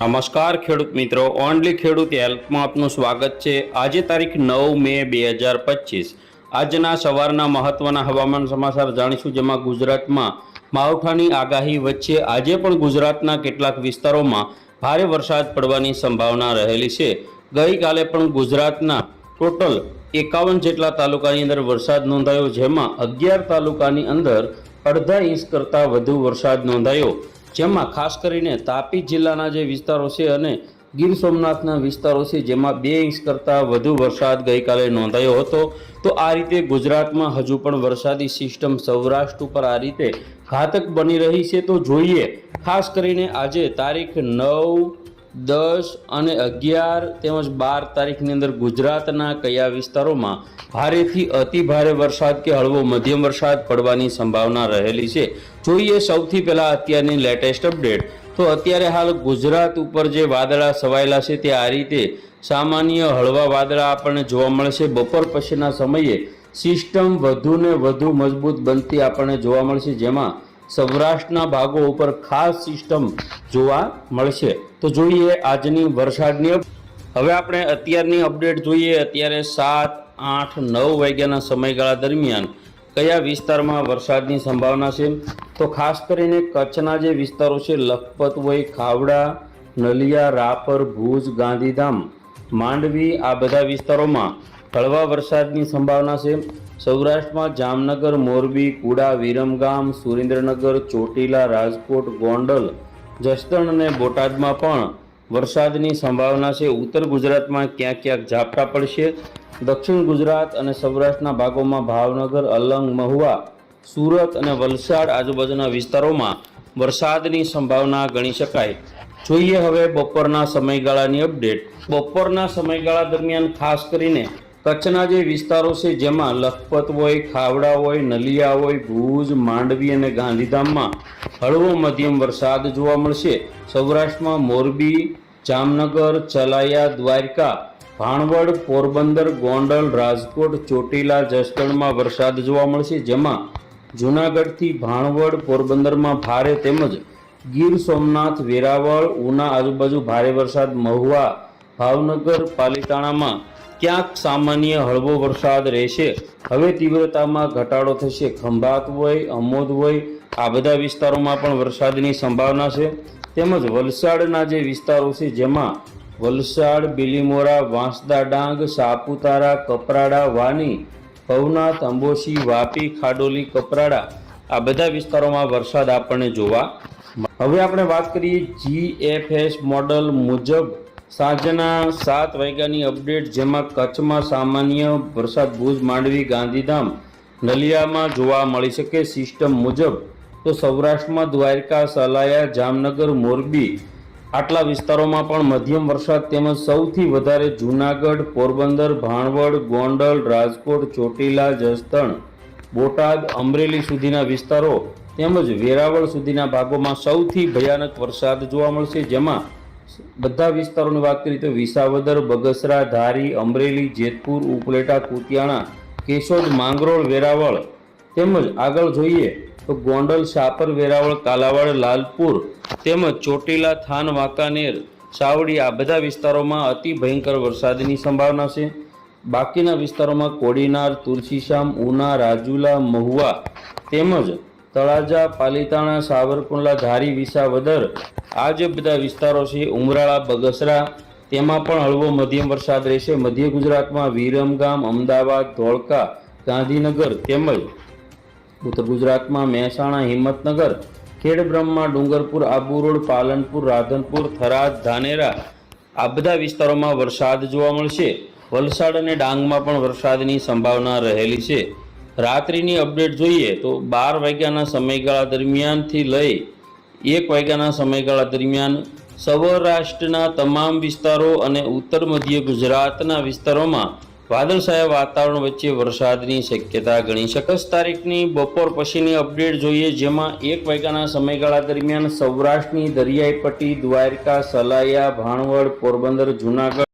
નમસ્કાર ખેડૂત મિત્રો, ઓનલી ખેડૂત હેલ્પમાં આપનું સ્વાગત છે. આજે તારીખ નવ મે બે હજાર પચીસ. આજના સવારના મહત્વના હવામાન સમાચાર જાણીશું, જેમાં ગુજરાતમાં માવઠાની આગાહી વચ્ચે આજે પણ ગુજરાતના કેટલાક વિસ્તારોમાં ભારે વરસાદ પડવાની સંભાવના રહેલી છે. ગઈકાલે પણ ગુજરાતના ટોટલ એકાવન જેટલા તાલુકાની અંદર વરસાદ નોંધાયો, જેમાં અગિયાર તાલુકાની અંદર અડધા ઇંચ કરતાં વધુ વરસાદ નોંધાયો. જેમાં ખાસ કરીને તાપી જિલ્લાના જે વિસ્તારો છે અને ગીર સોમનાથના વિસ્તારો છે, જેમાં બે ઇંચ કરતાં વધુ વરસાદ ગઈકાલે નોંધાયો હતો. તો આ રીતે ગુજરાતમાં હજુ પણ વરસાદી સિસ્ટમ સૌરાષ્ટ્ર ઉપર આ રીતે ઘાતક બની રહી છે. તો જોઈએ, ખાસ કરીને આજે તારીખ નવ દસ અને અગિયાર તેમજ બાર તારીખની અંદર ગુજરાતના કયા વિસ્તારોમાં ભારેથી અતિ ભારે વરસાદ કે હળવો મધ્યમ વરસાદ પડવાની સંભાવના રહેલી છે? જોઈએ સૌથી પહેલાં અત્યારની લેટેસ્ટ અપડેટ. તો અત્યારે હાલ ગુજરાત ઉપર જે વાદળા છવાયેલા છે તે આ રીતે સામાન્ય હળવા વાદળા આપણને જોવા મળશે. બપોર પછીના સમયે સિસ્ટમ વધુ ને વધુ મજબૂત બનતી આપણને જોવા મળશે. જેમાં સૌરાષ્ટ્રના ભાગો ઉપર ખાસ સિસ્ટમ જોવા મળશે. તો જોઈએ આજની વરસાદની હવે આપણે અત્યારની અપડેટ જોઈએ. અત્યારે સાત, આઠ, નવ વાગ્યાના સમયગાળા દરમિયાન કયા વિસ્તારમાં વરસાદની સંભાવના છે? તો ખાસ કરીને કચ્છના જે વિસ્તારો છે, લખપત હોય ખાવડા, નલિયા, રાપર, ભુજ, ગાંધીધામ, માંડવી, આ બધા વિસ્તારોમાં હળવા વરસાદની સંભાવના છે. સૌરાષ્ટ્રમાં જામનગર, મોરબી, કુડા, વિરમગામ, સુરેન્દ્રનગર, ચોટીલા, રાજકોટ, ગોંડલ, જસદણ અને બોટાદમાં પણ વરસાદની સંભાવના છે. ઉત્તર ગુજરાતમાં ક્યાંક ક્યાંક ઝાપટા પડશે. દક્ષિણ ગુજરાત અને સૌરાષ્ટ્રના ભાગોમાં ભાવનગર, અલંગ, મહુવા, સુરત અને વલસાડ આજુબાજુના વિસ્તારોમાં વરસાદની સંભાવના ગણી શકાય. જોઈએ હવે બપોરના સમયગાળાની અપડેટ. બપોરના સમયગાળા દરમિયાન ખાસ કરીને કચ્છના જે વિસ્તારો છે, જેમાં લખપત હોય, ખાવડા હોય, નલિયા હોય, ભુજ, માંડવી અને ગાંધીધામમાં હળવો મધ્યમ વરસાદ જોવા મળશે. સૌરાષ્ટ્રમાં મોરબી, જામનગર, ચલાયા, દ્વારકા, ભાણવડ, પોરબંદર, ગોંડલ, રાજકોટ, ચોટીલા, જસદણમાં વરસાદ જોવા મળશે. જેમાં જૂનાગઢથી ભાણવડ, પોરબંદરમાં ભારે તેમજ ગીર સોમનાથ, વેરાવળ, ઉના આજુબાજુ ભારે વરસાદ. મહુવા, ભાવનગર, પાલિતાણામાં ક્યાંક સામાન્ય હળવો વરસાદ રહેશે. હવે તીવ્રતામાં ઘટાડો થશે. ખંભાત હોય, અમોદ હોય, આ બધા વિસ્તારોમાં પણ વરસાદની સંભાવના છે. તેમજ વલસાડના જે વિસ્તારો છે, જેમાં વલસાડ, બિલીમોરા, વાંસદા ડાંગ, સાપુતારા, કપરાડા, વાની, ભવનાથ, અંબોશી, વાપી, ખાડોલી, કપરાડા, આ બધા વિસ્તારોમાં વરસાદ આપણને જોવા હવે આપણે વાત કરીએ જીએફએસ મોડલ મુજબ સાંજના સાત વાગ્યાની અપડેટ, જેમાં કચ્છમાં સામાન્ય વરસાદ ભુજ, માંડવી, ગાંધીધામ નલિયામાં જોવા મળી શકે સિસ્ટમ મુજબ, તો સૌરાષ્ટ્રમાં દ્વારકા, સલાયા, જામનગર, મોરબી આટલા વિસ્તારોમાં પણ મધ્યમ વરસાદ તેમજ સૌથી વધારે જૂનાગઢ, પોરબંદર, ભાણવડ, ગોંડલ, રાજકોટ, ચોટીલા, જસદણ, બોટાદ, અમરેલી સુધીના વિસ્તારો તેમજ વેરાવળ સુધીના ભાગોમાં સૌથી ભયાનક વરસાદ જોવા મળશે, જેમાં બધા વિસ્તારોની વાત કરીએ તો વિસાવદર, બગસરા, ધારી, અમરેલી, જેતપુર, ઉપલેટા, કુતિયાણા, કેશોદ, માંગરોળ, વેરાવળ તેમજ આગળ જોઈએ તો ગોંડલ શાપર વેરાવળ, કાલાવાડ, લાલપુર તેમજ ચોટીલા, થાન, વાંકાનેર, સાવડી આ બધા વિસ્તારોમાં અતિ ભયંકર વરસાદની સંભાવના છે. બાકીના વિસ્તારોમાં કોડીનાર, તુલસીશામ, ઉના, રાજુલા, મહુવા તેમજ તળાજા, પાલીતાણા, સાવરકુંડલા, ધારી, વિસાવદર આ જે બધા વિસ્તારો છે, ઉમરાળા, બગસરા, તેમાં પણ હળવો મધ્યમ વરસાદ રહેશે. મધ્ય ગુજરાતમાં વિરમગામ અમદાવાદ, ધોળકા, ગાંધીનગર તેમજ ઉત્તર ગુજરાતમાં મહેસાણા, હિંમતનગર, ખેડબ્રહ્મા, ડુંગરપુર, આબુ રોડ, પાલનપુર, રાધનપુર, થરાદ, ધાનેરા આ બધા વિસ્તારોમાં વરસાદ જોવા મળશે. વલસાડ અને ડાંગમાં પણ વરસાદની સંભાવના રહેલી છે. રાત્રિની અપડેટ જોઈએ તો બાર વાગ્યાના સમયગાળા દરમિયાનથી લઈ એક વાગ્યાના સમયગાળા દરમિયાન સૌરાષ્ટ્રના તમામ વિસ્તારો અને ઉત્તર મધ્ય ગુજરાતના વિસ્તારોમાં વાદળછાયા વાતાવરણ વચ્ચે વરસાદની શક્યતા ગણી શકસ તારીખની બપોર પછીની અપડેટ જોઈએ જેમાં એક વાગ્યાના સમયગાળા દરમિયાન સૌરાષ્ટ્રની દરિયાઈ પટ્ટી, દ્વારકા, સલાયા, ભાણવડ, પોરબંદર, જૂનાગઢ